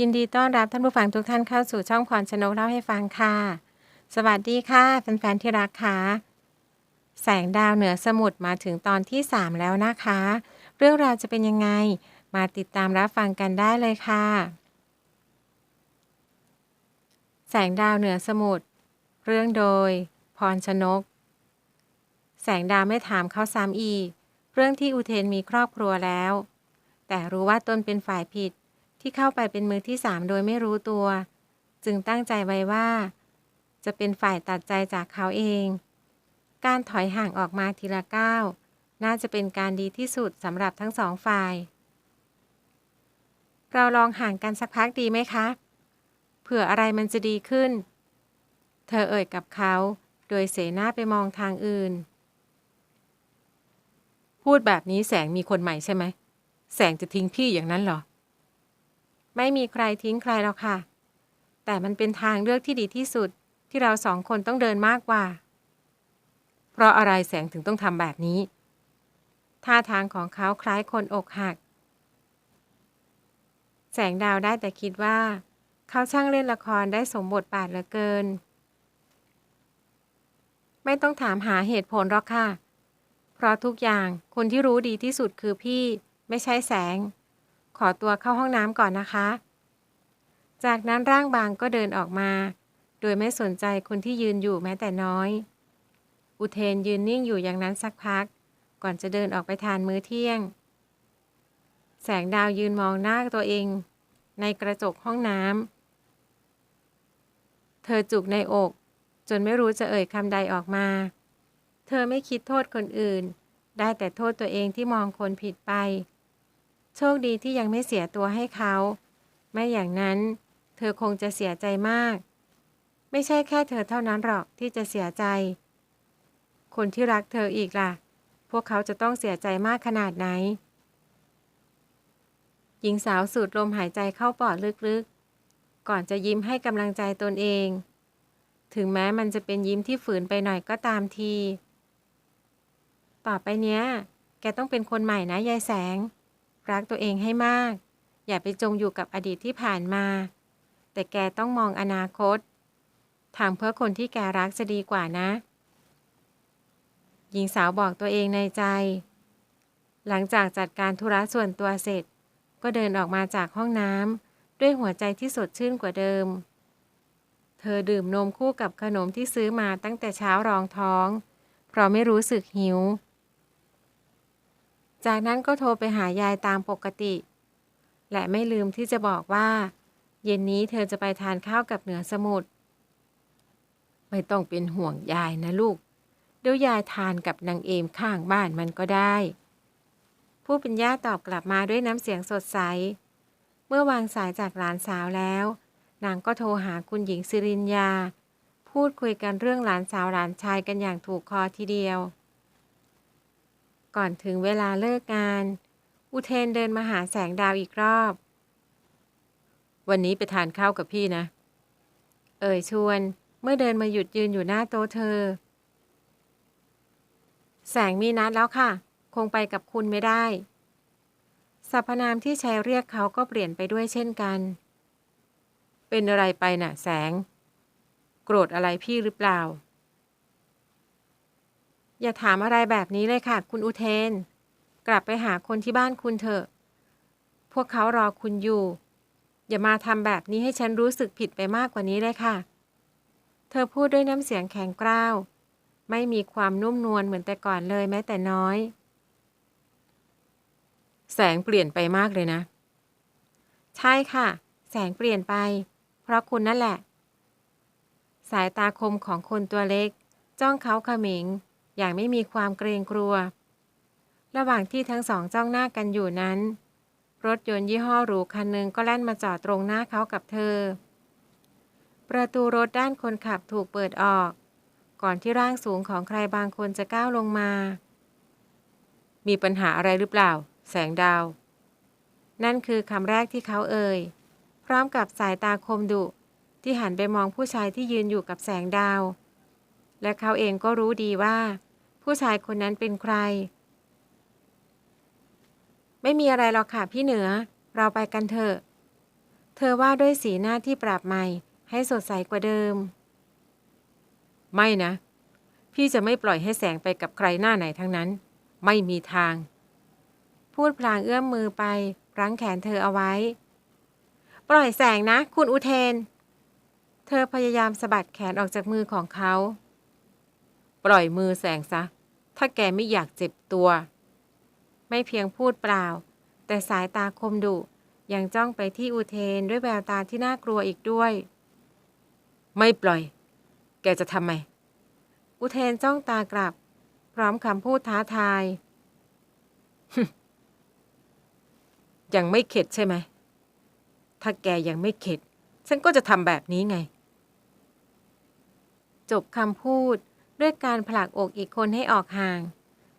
ยินดีต้อนรับท่านผู้ฟังทุกท่านเข้าสู่ช่องพรชนกเล่าให้ฟังค่ะ สวัสดีค่ะแฟนๆที่รักค่ะ แสงดาวเหนือสมุทรมาถึงตอนที่ 3 แล้วนะคะ เรื่องราวจะเป็นยังไง มาติดตามรับฟังกันได้เลยค่ะ แสงดาวเหนือสมุทรเรื่องโดย พรชนก แสงดาวไม่ถามเขาซ้ำอีก เรื่องที่อุเทนมีครอบครัวแล้ว แต่รู้ว่าตนเป็นฝ่ายผิด ที่เข้าไปเป็นมือที่สามโดยไม่รู้ตัว จึงตั้งใจไว้ว่า จะเป็นฝ่ายตัดใจจากเขาเอง การถอยห่างออกมาทีละก้าวน่าจะเป็นการดีที่สุดสำหรับทั้งสองฝ่าย เราลองห่างกันสักพักดีไหมคะ เผื่ออะไรมันจะดีขึ้น เธอเอ่ยกับเขา โดยเสหน้าไปมองทางอื่น พูดแบบนี้แสงมีคนใหม่ใช่ไหม แสงจะทิ้งพี่อย่างนั้นเหรอ ไม่มีใครทิ้งใครหรอกค่ะ แต่มันเป็นทางเลือกที่ดีที่สุดที่เราสองคนต้องเดินมากกว่า เพราะอะไรแสงถึงต้องทำแบบนี้ ท่าทางของเขาคล้ายคนอกหัก แสงดาวได้แต่คิดว่า เขาช่างเล่นละครได้สมบทบาทเหลือเกิน ไม่ต้องถามหาเหตุผลหรอกค่ะ เพราะทุกอย่างคนที่รู้ดีที่สุดคือพี่ไม่ใช่แสง ขอตัวเข้าห้องน้ำก่อนนะคะ จากนั้นร่างบางก็เดินออกมา โดยไม่สนใจคนที่ยืนอยู่แม้แต่น้อย อุเทนยืนนิ่งอยู่อย่างนั้นสักพัก ก่อนจะเดินออกไปทานมื้อเที่ยง แสงดาวยืนมองหน้าตัวเอง ในกระจกห้องน้ำ เธอจุกในอก จนไม่รู้จะเอ่ยคำใดออกมา เธอไม่คิดโทษคนอื่น ได้แต่โทษตัวเองที่มองคนผิดไป โชคดีที่ยังไม่เสียตัวให้เขา ไม่อย่างนั้น เธอคงจะเสียใจมาก ไม่ใช่แค่เธอเท่านั้นหรอกที่จะเสียใจ คนที่รักเธออีกล่ะ พวกเขาจะต้องเสียใจมากขนาดไหน หญิงสาวสูดลมหายใจเข้าปอดลึกๆ ก่อนจะยิ้มให้กำลังใจตนเอง ถึงแม้มันจะเป็นยิ้มที่ฝืนไปหน่อยก็ตามที ต่อไปเนี้ย แกต้องเป็นคนใหม่นะยายแสง รักตัวเองให้มาก อย่าไปจมอยู่กับอดีตที่ผ่านมา แต่แกต้องมองอนาคตทำเพื่อคนที่แกรักจะดีกว่านะ หญิงสาวบอกตัวเองในใจ หลังจากจัดการธุระส่วนตัวเสร็จ ก็เดินออกมาจากห้องน้ำด้วยหัวใจที่สดชื่นกว่าเดิม เธอดื่มนมคู่กับขนมที่ซื้อมาตั้งแต่เช้ารองท้อง เพราะไม่รู้สึกหิว จากนั้นก็โทรไปหายายตามปกติ และไม่ลืมที่จะบอกว่า เย็นนี้เธอจะไปทานข้าวกับเหนือสมุทรไม่ต้องเป็นห่วงยายนะลูก เดี๋ยวยายทานกับนางเอมข้างบ้านมันก็ได้ ผู้เป็นย่าตอบกลับมาด้วยน้ำเสียงสดใส เมื่อวางสายจากหลานสาวแล้ว นางก็โทรหาคุณหญิงสิรินยา พูดคุยกันเรื่องหลานสาวหลานชายกันอย่างถูกคอทีเดียว ก่อนถึงเวลาเลิกงาน อุเทนเดินมาหาแสงดาวอีกรอบ วันนี้ไปทานข้าวกับพี่นะ เอ่ยชวนเมื่อเดินมาหยุดยืนอยู่หน้าโต๊ะเธอ แสงมีนัดแล้วค่ะ คงไปกับคุณไม่ได้สรรพนามที่ใช้เรียกเขาก็เปลี่ยนไปด้วยเช่นกัน เป็นอะไรไปน่ะ แสง โกรธอะไรพี่หรือเปล่า อย่าถามอะไรแบบนี้เลยค่ะ คุณอุเทน กลับไปหาคนที่บ้านคุณเถอะ พวกเขารอคุณอยู่ อย่ามาทำแบบนี้ให้ฉันรู้สึกผิดไปมากกว่านี้เลยค่ะ เธอพูดด้วยน้ำเสียงแข็งกร้าว ไม่มีความนุ่มนวลเหมือนแต่ก่อนเลยแม้แต่น้อย แสงเปลี่ยนไปมากเลยนะ ใช่ค่ะ แสงเปลี่ยนไป เพราะคุณนั่นแหละ สายตาคมของคนตัวเล็ก จ้องเขาเขมิง อย่างไม่มีความเกรงกลัว ระหว่างที่ทั้งสองจ้องหน้ากันอยู่นั้น รถยนต์ยี่ห้อหรูคันหนึ่งก็แล่นมาจอดตรงหน้าเขากับเธอ ประตูรถด้านคนขับถูกเปิดออก ก่อนที่ร่างสูงของใครบางคนจะก้าวลงมา มีปัญหาอะไรหรือเปล่า แสงดาว นั่นคือคำแรกที่เขาเอ่ย พร้อมกับสายตาคมดุที่หันไปมองผู้ชายที่ยืนอยู่กับแสงดาว และเขาเองก็รู้ดีว่า ผู้ชายคนนั้นเป็นใคร ไม่มีอะไรหรอกค่ะพี่เหนือ เราไปกันเถอะ เธอว่าด้วยสีหน้าที่ปรับใหม่ ให้สดใสกว่าเดิม ไม่นะ พี่จะไม่ปล่อยให้แสงไปกับใครหน้าไหนทั้งนั้น ไม่มีทาง พูดพลางเอื้อมมือไป รั้งแขนเธอเอาไว้ ปล่อยแสงนะ คุณอุเทน เธอพยายามสะบัดแขนออกจากมือของเขา ปล่อยมือแสงซะ ถ้าแกไม่อยากเจ็บตัว ไม่เพียงพูดเปล่า แต่สายตาคมดุยังจ้องไปที่อุเทนด้วยแววตาที่น่ากลัวอีกด้วย ไม่ปล่อย แกจะทำไม อุเทนจ้องตากลับ พร้อมคำพูดท้าทาย ยังไม่เข็ดใช่ไหม ถ้าแกยังไม่เข็ด ฉันก็จะทำแบบนี้ไง จบคำพูด ด้วยการผลักอกอีกคนให้ออกห่าง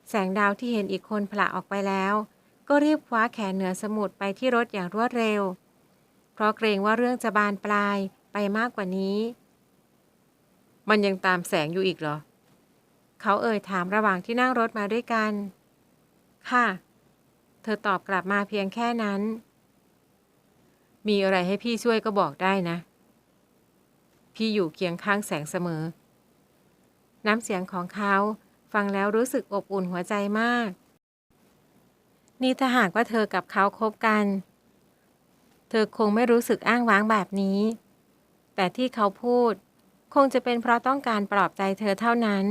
แสงดาวที่เห็นอีกคนผละออกไปแล้ว ก็รีบคว้าแขนเหนือสมุดไปที่รถอย่างรวดเร็ว เพราะเกรงว่าเรื่องจะบานปลายไปมากกว่านี้ มันยังตามแสงอยู่อีกเหรอ เขาเอ่ยถามระหว่างที่นั่งรถมาด้วยกัน ค่ะ เธอตอบกลับมาเพียงแค่นั้น มีอะไรให้พี่ช่วยก็บอกได้นะ พี่อยู่เคียงข้างแสงเสมอ น้ำเสียงของเขา ฟังแล้วรู้สึกอบอุ่นหัวใจมาก นี่ถ้าหากว่าเธอกับเขาคบกัน เธอคงไม่รู้สึกอ้างว้างแบบนี้ แต่ที่เขาพูด คงจะเป็นเพราะต้องการปลอบใจเธอเท่านั้น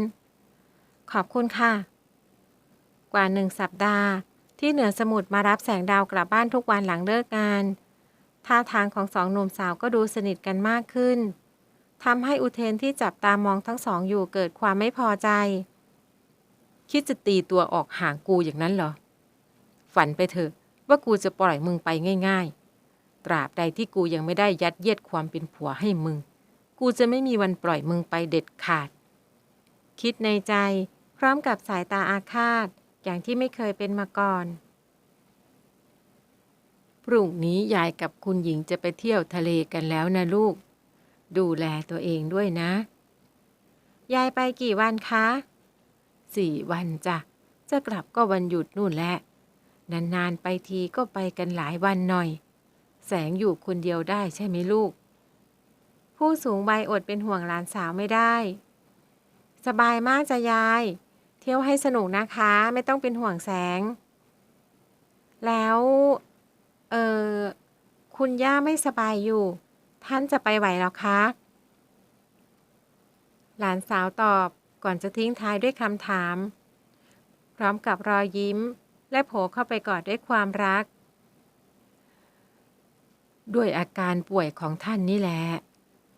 ขอบคุณค่ะ กว่าหนึ่งสัปดาห์ ที่เหนือสมุทรมารับแสงดาวกลับบ้านทุกวันหลังเลิกงานท่าทางของสองหนุ่มสาวก็ดูสนิทกันมากขึ้น ทำให้อุเทนที่จับตามองทั้งสองอยู่เกิดความไม่พอใจ คิดจะตีตัวออกห่างกูอย่างนั้นเหรอ ฝันไปเถอะว่ากูจะปล่อยมึงไปง่าย ๆ ตราบใดที่กูยังไม่ได้ยัดเยียดความเป็นผัวให้มึง กูจะไม่มีวันปล่อยมึงไปเด็ดขาด คิดในใจ พร้อมกับสายตาอาฆาต อย่างที่ไม่เคยเป็นมาก่อนพรุ่งนี้ยายกับคุณหญิงจะไปเที่ยวทะเลกันแล้วนะลูก ดูแลตัวเองด้วยนะ ยายไปกี่วันคะสี่วันจ้ะ จะกลับก็วันหยุดนู่นแหละ นานๆไปทีก็ไปกันหลายวันหน่อย แสงอยู่คนเดียวได้ใช่ไหมลูก ผู้สูงวัยอดเป็นห่วงหลานสาวไม่ได้ สบายมากจ้ะยาย เที่ยวให้สนุกนะคะ ไม่ต้องเป็นห่วงแสง แล้ว เออคุณย่าไม่สบายอยู่ ท่านจะไปไหวหรอคะ หลานสาวตอบก่อนจะทิ้งท้ายด้วยคำถาม พร้อมกับรอยยิ้ม และโผเข้าไปกอดด้วยความรัก ด้วยอาการป่วยของท่านนี่แหละ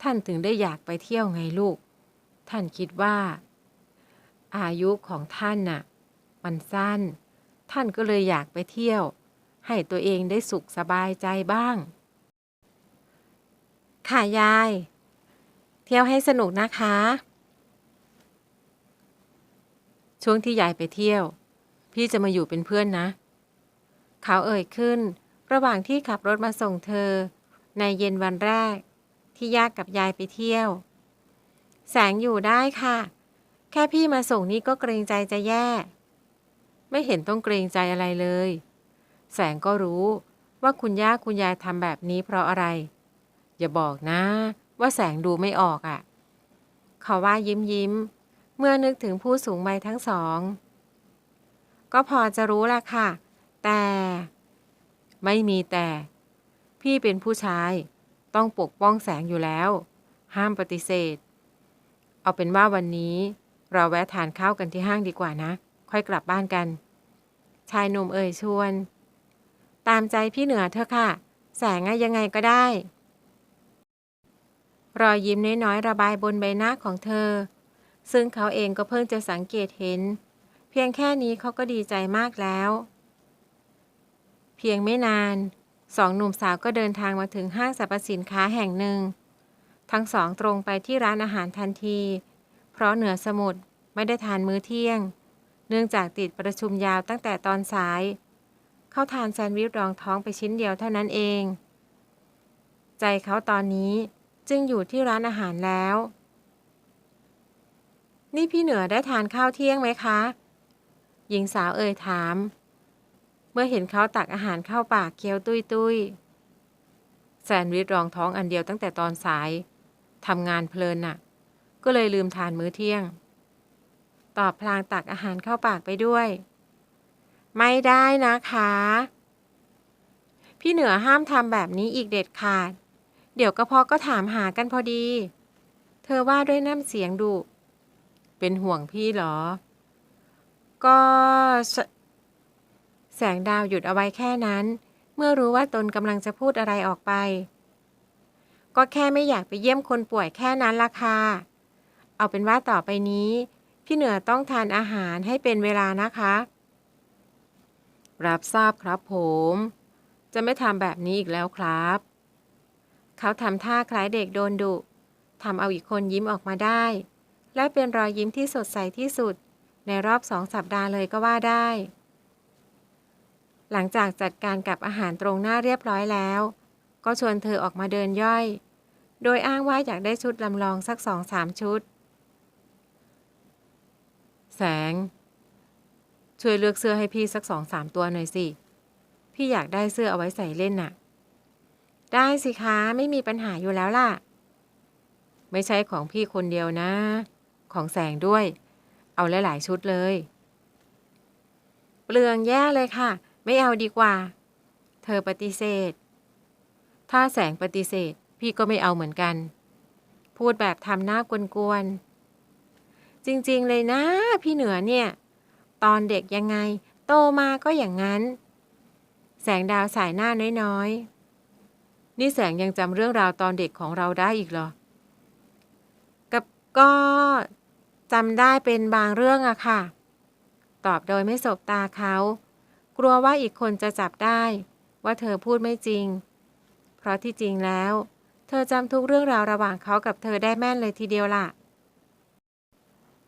ท่านถึงได้อยากไปเที่ยวไงลูก ท่านคิดว่า อายุของท่านน่ะ มันสั้น ท่านก็เลยอยากไปเที่ยว ให้ตัวเองได้สุขสบายใจบ้าง ค่ะยาย เที่ยวให้สนุกนะคะ ช่วงที่ยายไปเที่ยว พี่จะมาอยู่เป็นเพื่อนนะ เขาเอ่ยขึ้น ระหว่างที่ขับรถมาส่งเธอ ในเย็นวันแรก ที่ยากกับยายไปเที่ยว แสงอยู่ได้ค่ะ แค่พี่มาส่งนี่ก็เกรงใจจะแย่ ไม่เห็นต้องเกรงใจอะไรเลย แสงก็รู้ว่าคุณย่าคุณยายทำแบบนี้เพราะอะไร อย่าบอกนะ ว่าแสงดูไม่ออกอะ่ะ เขาว่ายิ้มยิ้ม เมื่อนึกถึงผู้สูงวัยทั้งสอง ก็พอจะรู้ละค่ะ แต่ ไม่มีแต่ พี่เป็นผู้ชาย ต้องปกป้องแสงอยู่แล้ว ห้ามปฏิเสธ เอาเป็นว่าวันนี้ เราแวะทานข้าวกันที่ห้างดีกว่านะ ค่อยกลับบ้านกัน ชายหนุ่มเอ่ยชวน ตามใจพี่เหนือเธอะค่ะ แสงอะยังไงก็ได้ รอยยิ้มน้อยๆระบายบนใบหน้าของเธอ ซึ่งเขาเองก็เพิ่งจะสังเกตเห็น เพียงแค่นี้เขาก็ดีใจมากแล้ว เพียงไม่นานสองหนุ่มสาวก็เดินทางมาถึงห้างสรรพสินค้าแห่งหนึ่ง ทั้งสองตรงไปที่ร้านอาหารทันที เพราะเหนือสมุทรไม่ได้ทานมื้อเที่ยง เนื่องจากติดประชุมยาวตั้งแต่ตอนสาย เขาทานแซนด์วิชรองท้องไปชิ้นเดียวเท่านั้นเอง ใจเขาตอนนี้ จึงอยู่ที่ร้านอาหารแล้ว นี่พี่เหนือได้ทานข้าวเที่ยงไหมคะ หญิงสาวเอ่ยถาม เมื่อเห็นเขาตักอาหารเข้าปากเคี้ยวตุยตุยแสแซนด์วิชรองท้องอันเดียวตั้งแต่ตอนสายทำงานเพลินน่ะ ก็เลยลืมทานมื้อเที่ยง ตอบพลางตักอาหารเข้าปากไปด้วย ไม่ได้นะคะ พี่เหนือห้ามทำแบบนี้อีกเด็ดขาด เดี๋ยวกระเพาะก็ถามหากันพอดี เธอว่าด้วยน้ำเสียงดุ เป็นห่วงพี่เหรอ ก็สแสงดาวหยุดเอาไว้แค่นั้น เมื่อรู้ว่าตนกำลังจะพูดอะไรออกไป ก็แค่ไม่อยากไปเยี่ยมคนป่วยแค่นั้นละค่ะ เอาเป็นว่าต่อไปนี้ พี่เหนือต้องทานอาหารให้เป็นเวลานะคะ รับทราบครับผม จะไม่ทำแบบนี้อีกแล้วครับ เขาทำท่าคล้ายเด็กโดนดุทำเอาอีกคนยิ้มออกมาได้ และเป็นรอยยิ้มที่สดใสที่สุด ในรอบสองสัปดาห์เลยก็ว่าได้ หลังจากจัดการกับอาหารตรงหน้าเรียบร้อยแล้ว ก็ชวนเธอออกมาเดินย่อย โดยอ้างว่าอยากได้ชุดลำลองสักสองสามชุด แสง ช่วยเลือกเสื้อให้พี่สักสองสามตัวหน่อยสิ พี่อยากได้เสื้อเอาไว้ใส่เล่นน่ะ ได้สิคะไม่มีปัญหาอยู่แล้วล่ะ ไม่ใช่ของพี่คนเดียวนะ ของแสงด้วย เอาหลาย ๆ ชุดเลย เปลืองแย่เลยค่ะ ไม่เอาดีกว่า เธอปฏิเสธ ถ้าแสงปฏิเสธ พี่ก็ไม่เอาเหมือนกัน พูดแบบทำหน้ากวนๆจริง ๆ เลยนะ พี่เหนือเนี่ย ตอนเด็กยังไง โตมาก็อย่างนั้น แสงดาวสายหน้าน้อย ๆ นี่แสงยังจำเรื่องราวตอนเด็กของเราได้อีกเหรอ กับก็จำได้เป็นบางเรื่องอะค่ะ ตอบโดยไม่สบตาเขา กลัวว่าอีกคนจะจับได้ ว่าเธอพูดไม่จริง เพราะที่จริงแล้ว เธอจำทุกเรื่องราวระหว่างเขากับเธอได้แม่นเลยทีเดียวล่ะ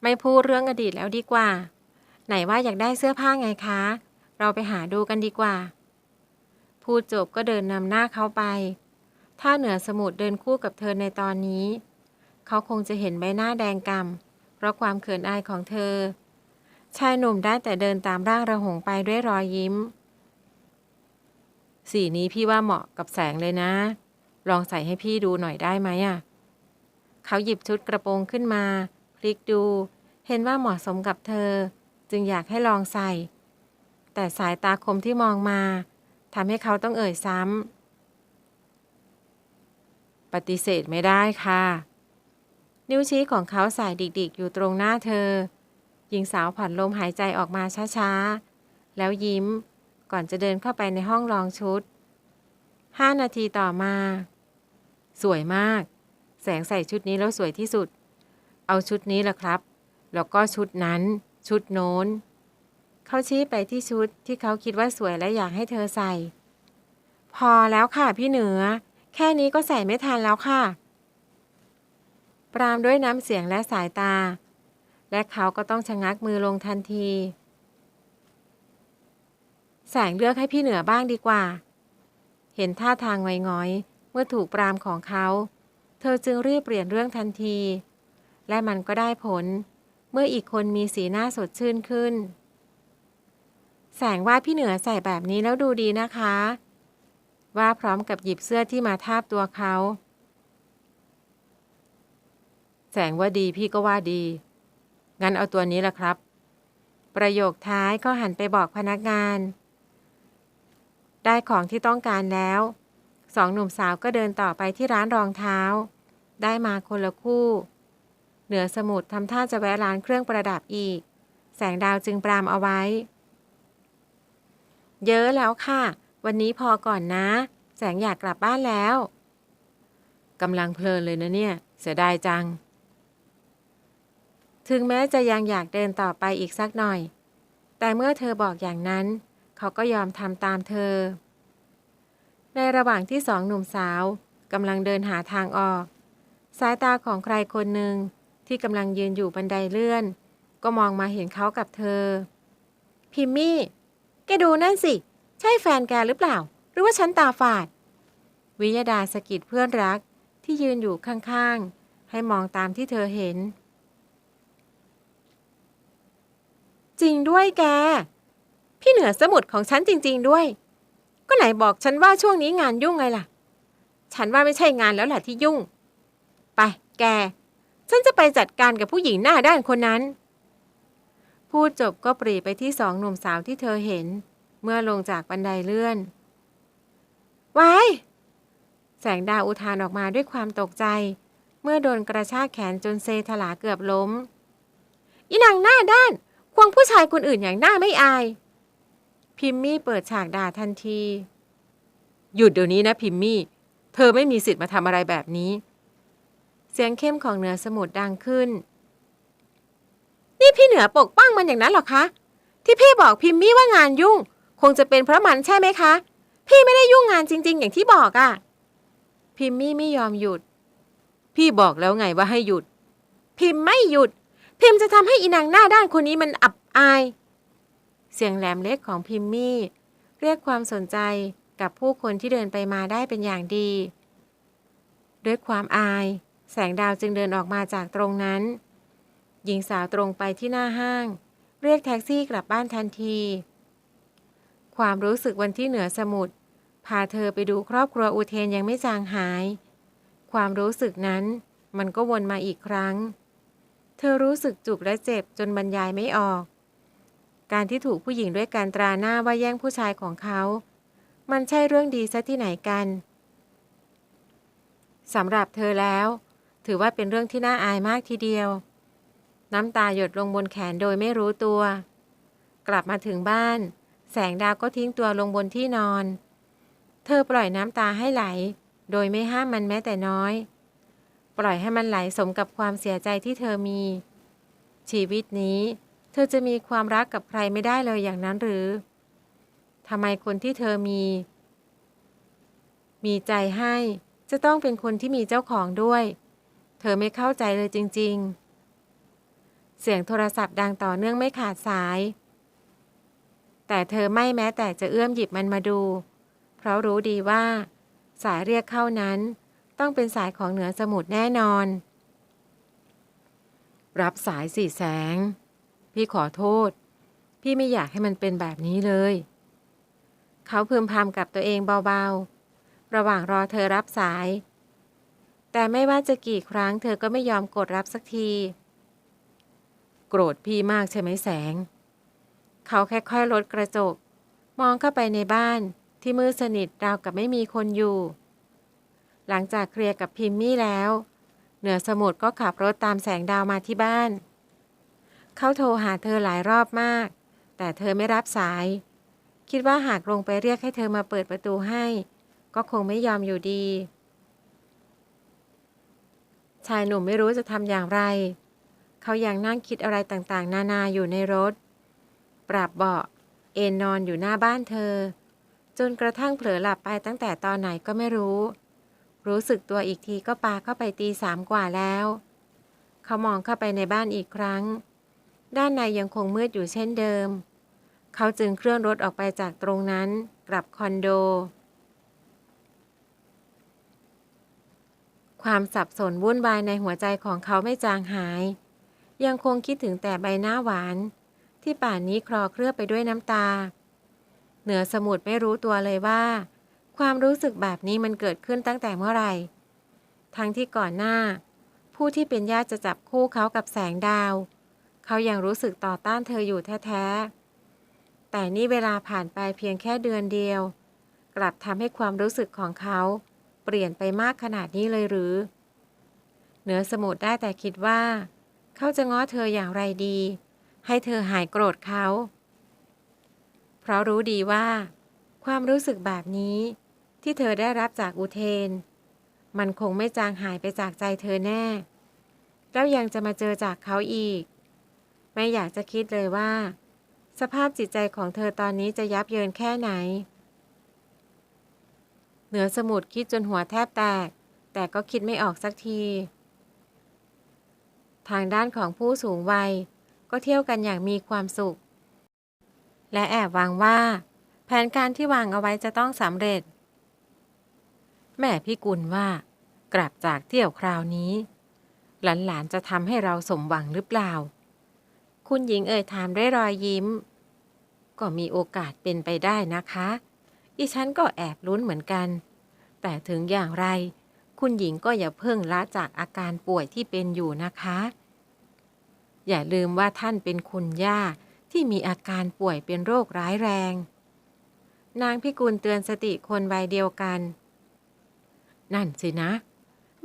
ไม่พูดเรื่องอดีตแล้วดีกว่า ไหนว่าอยากได้เสื้อผ้าไงคะ เราไปหาดูกันดีกว่า พูดจบก็เดินนำหน้าเขาไป ถ้าเหนือสมุทรเดินคู่กับเธอในตอนนี้ เขาคงจะเห็นใบหน้าแดงกำ่ำเพราะความเขินอายของเธอ ชายหนุ่มได้แต่เดินตามร่างระหงไปด้วยรอยยิ้ม สีนี้พี่ว่าเหมาะกับแสงเลยนะ ลองใส่ให้พี่ดูหน่อยได้ไหมอะ เขาหยิบชุดกระโปรงขึ้นมาพลิกดู เห็นว่าเหมาะสมกับเธอ จึงอยากให้ลองใส่ แต่สายตาคมที่มองมา ทำให้เขาต้องเอ่ยซ้ำปฏิเสธไม่ได้ค่ะ นิ้วชี้ของเขาสายดิกๆ อยู่ตรงหน้าเธอ หญิงสาวผ่อนลมหายใจออกมาช้าๆ แล้วยิ้มก่อนจะเดินเข้าไปในห้องรองชุด ห้านาทีต่อมา สวยมาก แสงใส่ชุดนี้แล้วสวยที่สุด เอาชุดนี้ละครับ แล้วก็ชุดนั้น ชุดโน้น เขาชี้ไปที่ชุดที่เขาคิดว่าสวยและอยากให้เธอใส่ พอแล้วค่ะพี่เหนือ แค่นี้ก็ใส่ไม่ทันแล้วค่ะ ปรามด้วยน้ำเสียงและสายตา และเขาก็ต้องชะงักมือลงทันที แสงเลือกให้พี่เหนือบ้างดีกว่า เห็นท่าทางไวง้อย เมื่อถูกปรามของเขา เธอจึงรีบเปลี่ยนเรื่องทันที และมันก็ได้ผล เมื่ออีกคนมีสีหน้าสดชื่นขึ้น แสงว่าพี่เหนือใส่แบบนี้แล้วดูดีนะคะ ว่าพร้อมกับหยิบเสื้อที่มาทาบตัวเขา แสงว่าดีพี่ก็ว่าดี งั้นเอาตัวนี้ละครับ ประโยคท้ายก็หันไปบอกพนักงาน ได้ของที่ต้องการแล้วสองหนุ่มสาวก็เดินต่อไปที่ร้านรองเท้า ได้มาคนละคู่ เหนือสมุทรทำท่าจะแวะร้านเครื่องประดับอีก แสงดาวจึงปรามเอาไว้ เยอะแล้วค่ะ วันนี้พอก่อนนะ แสงอยากกลับบ้านแล้วกำลังเพลินเลยนะเนี่ย เสียดายจัง ถึงแม้จะยังอยากเดินต่อไปอีกสักหน่อย แต่เมื่อเธอบอกอย่างนั้น เขาก็ยอมทำตามเธอ ในระหว่างที่สองหนุ่มสาวกำลังเดินหาทางออก สายตาของใครคนหนึ่งที่กำลังยืนอยู่บันไดเลื่อน ก็มองมาเห็นเขากับเธอ พิมมี่ ดูนั่นสิ ใช่แฟนแกหรือเปล่า หรือว่าฉันตาฝาด วิยดาสะกิดเพื่อนรักที่ยืนอยู่ข้างๆ ให้มองตามที่เธอเห็น จริงด้วยแก พี่เหนือสมุดของฉันจริง ๆด้วย ก็ไหนบอกฉันว่าช่วงนี้งานยุ่งไงล่ะ ฉันว่าไม่ใช่งานแล้วแหละที่ยุ่ง ไปแก ฉันจะไปจัดการกับผู้หญิงหน้าด้านคนนั้น พูดจบก็ปรีไปที่สองหนุ่มสาวที่เธอเห็น เมื่อลงจากบันไดเลื่อนวายแสงดาวอุทานออกมาด้วยความตกใจ เมื่อโดนกระชากแขนจนเซถลาเกือบล้ม อีนางหน้าด้าน ควงผู้ชายคนอื่นอย่างหน้าไม่อาย พิมมี่เปิดฉากด่าทันที หยุดเดี๋ยวนี้นะพิมมี่ เธอไม่มีสิทธิ์มาทำอะไรแบบนี้ เสียงเข้มของเหนือสมุทรดังขึ้น นี่พี่เหนือปกป้องมันอย่างนั้นหรอคะ ที่พี่บอกพิมมี่ว่างานยุ่ง คงจะเป็นเพราะมันใช่ไหมคะ พี่ไม่ได้ยุ่งงานจริง ๆ อย่างที่บอกอะ่ะ พิมมี่ไม่ยอมหยุด พี่บอกแล้วไงว่าให้หยุด พิมไม่หยุด พิมจะทำให้อีนางหน้าด้านคนนี้มันอับอาย เสียงแหลมเล็กของพิมมี่ เรียกความสนใจกับผู้คนที่เดินไปมาได้เป็นอย่างดี ด้วยความอาย แสงดาวจึงเดินออกมาจากตรงนั้น หญิงสาวตรงไปที่หน้าห้าง เรียกแท็กซี่กลับบ้านทันที ความรู้สึกวันที่เหนือสมุทรพาเธอไปดูครอบครัวอุเทนยังไม่จางหาย ความรู้สึกนั้นมันก็วนมาอีกครั้ง เธอรู้สึกจุกและเจ็บจนบรรยายไม่ออก การที่ถูกผู้หญิงด้วยการตราหน้าว่าแย่งผู้ชายของเขา มันใช่เรื่องดีซะที่ไหนกันสำหรับเธอแล้ว ถือว่าเป็นเรื่องที่น่าอายมากทีเดียว น้ำตาหยดลงบนแขนโดยไม่รู้ตัว กลับมาถึงบ้าน แสงดาวก็ทิ้งตัวลงบนที่นอน เธอปล่อยน้ำตาให้ไหล โดยไม่ห้ามมันแม้แต่น้อย ปล่อยให้มันไหลสมกับความเสียใจที่เธอมี ชีวิตนี้ เธอจะมีความรักกับใครไม่ได้เลยอย่างนั้นหรือทำไมคนที่เธอมี มีใจให้จะต้องเป็นคนที่มีเจ้าของด้วย เธอไม่เข้าใจเลยจริง ๆ เสียงโทรศัพท์ดังต่อเนื่องไม่ขาดสาย แต่เธอไม่แม้แต่จะเอื้อมหยิบมันมาดู เพราะรู้ดีว่า สายเรียกเข้านั้น ต้องเป็นสายของเหนือสมุทรแน่นอน รับสายสี่แสง พี่ขอโทษ พี่ไม่อยากให้มันเป็นแบบนี้เลย เขาพึมพำกับตัวเองเบาๆ ระหว่างรอเธอรับสาย แต่ไม่ว่าจะกี่ครั้งเธอก็ไม่ยอมกดรับสักที โกรธพี่มากใช่ไหมแสง เขาค่อยๆลดกระจก มองเข้าไปในบ้านที่มืดสนิทราวกับไม่มีคนอยู่ หลังจากเคลียร์กับพิมมี่แล้ว เหนือสมุทรก็ขับรถตามแสงดาวมาที่บ้าน เขาโทรหาเธอหลายรอบมาก แต่เธอไม่รับสาย คิดว่าหากลงไปเรียกให้เธอมาเปิดประตูให้ ก็คงไม่ยอมอยู่ดี ชายหนุ่มไม่รู้จะทำอย่างไร เขายังนั่งคิดอะไรต่างๆ นานาอยู่ในรถ ปรับเบาะเอนนอนอยู่หน้าบ้านเธอ จนกระทั่งเผลอหลับไปตั้งแต่ตอนไหนก็ไม่รู้ รู้สึกตัวอีกทีก็ปาเข้าไปตีสามกว่าแล้ว เขามองเข้าไปในบ้านอีกครั้ง ด้านในยังคงมืดอยู่เช่นเดิม เขาจึงเคลื่อนรถออกไปจากตรงนั้นกลับคอนโด ความสับสนวุ่นวายในหัวใจของเขาไม่จางหาย ยังคงคิดถึงแต่ใบหน้าหวาน ที่ป่านนี้คลอเคลือบไปด้วยน้ำตา เหนือสมุดไม่รู้ตัวเลยว่า ความรู้สึกแบบนี้มันเกิดขึ้นตั้งแต่เมื่อไหร่ ทั้งที่ก่อนหน้า ผู้ที่เป็นญาติจะจับคู่เขากับแสงดาว เขายังรู้สึกต่อต้านเธออยู่แท้ๆ แต่นี่เวลาผ่านไปเพียงแค่เดือนเดียว กลับทำให้ความรู้สึกของเขา เปลี่ยนไปมากขนาดนี้เลยหรือ เหนือสมุดได้แต่คิดว่า เขาจะง้อเธออย่างไรดี ให้เธอหายโกรธเขา เพราะรู้ดีว่า ความรู้สึกแบบนี้ ที่เธอได้รับจากอุเทน มันคงไม่จางหายไปจากใจเธอแน่ แล้วยังจะมาเจอจากเขาอีก ไม่อยากจะคิดเลยว่า สภาพจิตใจของเธอตอนนี้จะยับเยินแค่ไหน เหนือสมุดคิดจนหัวแทบแตก แต่ก็คิดไม่ออกสักที ทางด้านของผู้สูงวัย ก็เที่ยวกันอย่างมีความสุข และแอบหวังว่า แผนการที่วางเอาไว้จะต้องสำเร็จ แม่พี่กุลว่า กลับจากเที่ยวคราวนี้ หลานๆจะทำให้เราสมหวังหรือเปล่า คุณหญิงเอ่ยถามด้วยรอยยิ้ม ก็มีโอกาสเป็นไปได้นะคะ อีฉันก็แอบลุ้นเหมือนกัน แต่ถึงอย่างไร คุณหญิงก็อย่าเพิ่งละจากอาการป่วยที่เป็นอยู่นะคะ อย่าลืมว่าท่านเป็นคุณย่าที่มีอาการป่วยเป็นโรคร้ายแรง นางพิกุลเตือนสติคนวัยเดียวกัน นั่นสินะ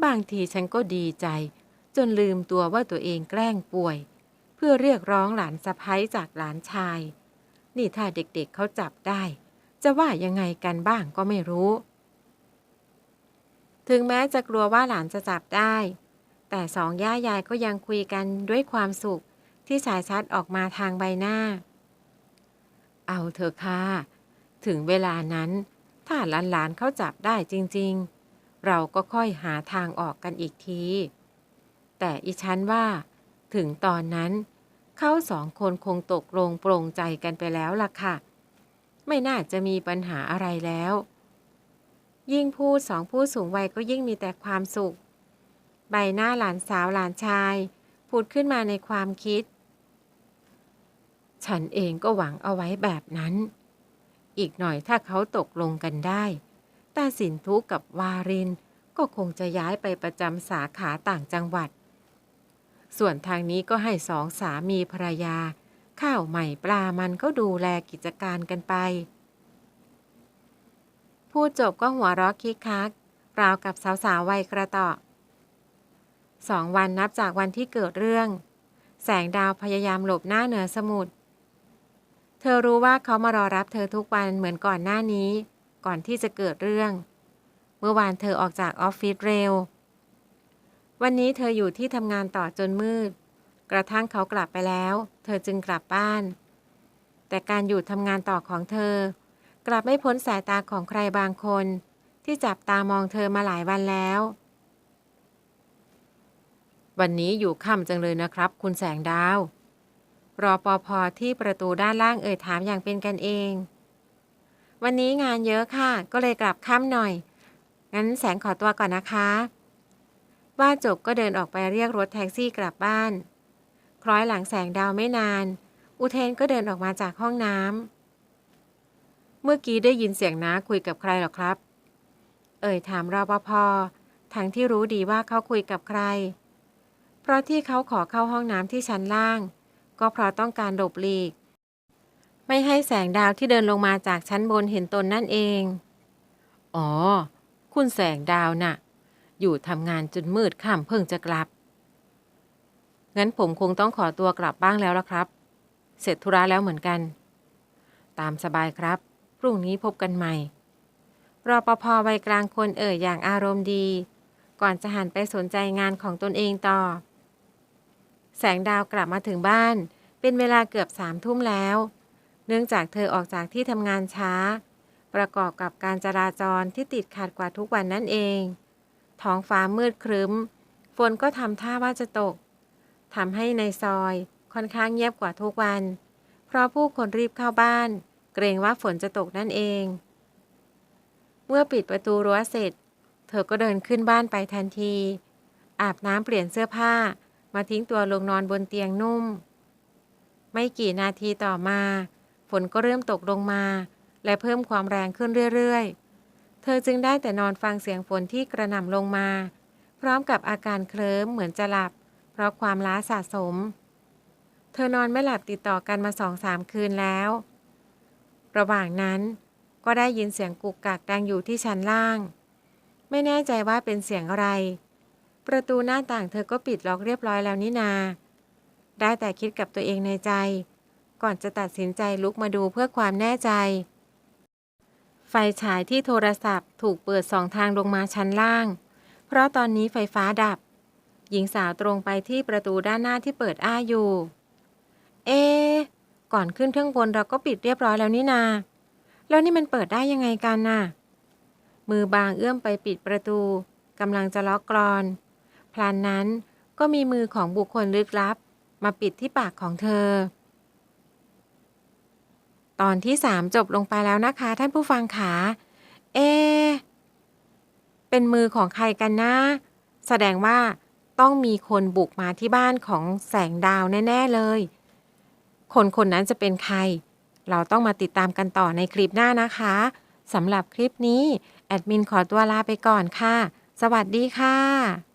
บางทีฉันก็ดีใจ จนลืมตัวว่าตัวเองแกล้งป่วย เพื่อเรียกร้องหลานสะพ้ยจากหลานชาย นี่ถ้าเด็กๆเเขาจับได้ จะว่ายังไงกันบ้างก็ไม่รู้ ถึงแม้จะกลัวว่าหลานจะจับได้ แต่สองย่ายายก็ยังคุยกันด้วยความสุขที่ฉายชัดออกมาทางใบหน้า เอาเถอะค่ะ ถึงเวลานั้น ถ้าหลานๆเขาจับได้จริงๆ เราก็ค่อยหาทางออกกันอีกที แต่อีฉันว่า ถึงตอนนั้น เขาสองคนคงตกลงปรงใจกันไปแล้วล่ะค่ะ ไม่น่าจะมีปัญหาอะไรแล้ว ยิ่งพูดสองผู้สูงวัยก็ยิ่งมีแต่ความสุข ใบหน้าหลานสาวหลานชายผุดขึ้นมาในความคิด ฉันเองก็หวังเอาไว้แบบนั้น อีกหน่อยถ้าเขาตกลงกันได้ตาสินทุกับวารินก็คงจะย้ายไปประจำสาขาต่างจังหวัด ส่วนทางนี้ก็ให้สองสามีภรรยา ข้าวใหม่ปลามันก็ดูแลกิจการกันไป พูดจบก็หัวเราะคิกคักราวกับสาวๆวัยกระเตาะสองวันนับจากวันที่เกิดเรื่อง แสงดาวพยายามหลบหน้าเหนือสมุทรเธอรู้ว่าเขามารอรับเธอทุกวันเหมือนก่อนหน้านี้ ก่อนที่จะเกิดเรื่อง เมื่อวานเธอออกจากออฟฟิศเร็ว วันนี้เธออยู่ที่ทำงานต่อจนมืด กระทั่งเขากลับไปแล้ว เธอจึงกลับบ้าน แต่การอยู่ทำงานต่อของเธอ กลับไม่พ้นสายตาของใครบางคน ที่จับตามองเธอมาหลายวันแล้ว วันนี้อยู่ค่ำจังเลยนะครับ คุณแสงดาว รอปอพอที่ประตูด้านล่างเอ่ยถามอย่างเป็นกันเอง วันนี้งานเยอะค่ะ ก็เลยกลับค่ำหน่อย งั้นแสงขอตัวก่อนนะคะ ว่าจบก็เดินออกไปเรียกรถแท็กซี่กลับบ้าน คล้อยหลังแสงดาวไม่นาน อุเทนก็เดินออกมาจากห้องน้ำ มื่อกี้ได้ยินเสียงน้าคุยกับใครหรอครับ เอ่ยถามรปภทั้งที่รู้ดีว่าเขาคุยกับใคร เพราะที่เขาขอเข้าห้องน้ำที่ชั้นล่าง ก็เพราะต้องการหลบหลีก ไม่ให้แสงดาวที่เดินลงมาจากชั้นบนเห็นตนนั่นเอง อ๋อ คุณแสงดาวน่ะ อยู่ทำงานจนมืดค่ำเพิ่งจะกลับ งั้นผมคงต้องขอตัวกลับบ้างแล้วละครับ เสร็จธุระแล้วเหมือนกัน ตามสบายครับ รุ่งนี้พบกันใหม่ รอปภวัยกลางคนเอ่ยอย่างอารมณ์ดี ก่อนจะหันไปสนใจงานของตนเองต่อ แสงดาวกลับมาถึงบ้าน เป็นเวลาเกือบสามทุ่มแล้ว เนื่องจากเธอออกจากที่ทำงานช้า ประกอบกับการจราจรที่ติดขัดกว่าทุกวันนั่นเอง ท้องฟ้ามืดครึ้ม ฝนก็ทำท่าว่าจะตกทำให้ในซอยค่อนข้างเงียบกว่าทุกวัน เพราะผู้คนรีบเข้าบ้าน เกรงว่าฝนจะตกนั่นเอง เมื่อปิดประตูรั้วเสร็จ เธอก็เดินขึ้นบ้านไปทันที อาบน้ำเปลี่ยนเสื้อผ้า มาทิ้งตัวลงนอนบนเตียงนุ่ม ไม่กี่นาทีต่อมา ฝนก็เริ่มตกลงมา และเพิ่มความแรงขึ้นเรื่อยๆ เธอจึงได้แต่นอนฟังเสียงฝนที่กระหน่ำลงมา พร้อมกับอาการเคลิ้มเหมือนจะหลับ เพราะความล้าสะสม เธอนอนไม่หลับติดต่อกันมาสองสามคืนแล้ว ระหว่างนั้นก็ได้ยินเสียงกุกกักดังอยู่ที่ชั้นล่าง ไม่แน่ใจว่าเป็นเสียงอะไร ประตูหน้าต่างเธอก็ปิดล็อกเรียบร้อยแล้วนี่นา ได้แต่คิดกับตัวเองในใจ ก่อนจะตัดสินใจลุกมาดูเพื่อความแน่ใจ ไฟฉายที่โทรศัพท์ถูกเปิดสองทางลงมาชั้นล่าง เพราะตอนนี้ไฟฟ้าดับ หญิงสาวตรงไปที่ประตูด้านหน้าที่เปิดอ้าอยู่ เอ๊ ก่อนขึ้นเครื่องบนเราก็ปิดเรียบร้อยแล้วนี่นา แล้วนี่มันเปิดได้ยังไงกันน่ะ มือบางเอื้อมไปปิดประตูกำลังจะล็อกกรอน พลันนั้นก็มีมือของบุคคลลึกลับ มาปิดที่ปากของเธอ ตอนที่สามจบลงไปแล้วนะคะ ท่านผู้ฟังขาเอ เป็นมือของใครกันนะ แสดงว่าต้องมีคนบุกมาที่บ้านของแสงดาวแน่ ๆ เลย คนคนนั้นจะเป็นใคร เราต้องมาติดตามกันต่อในคลิปหน้านะคะสำหรับคลิปนี้ แอดมินขอตัวลาไปก่อนค่ะ สวัสดีค่ะ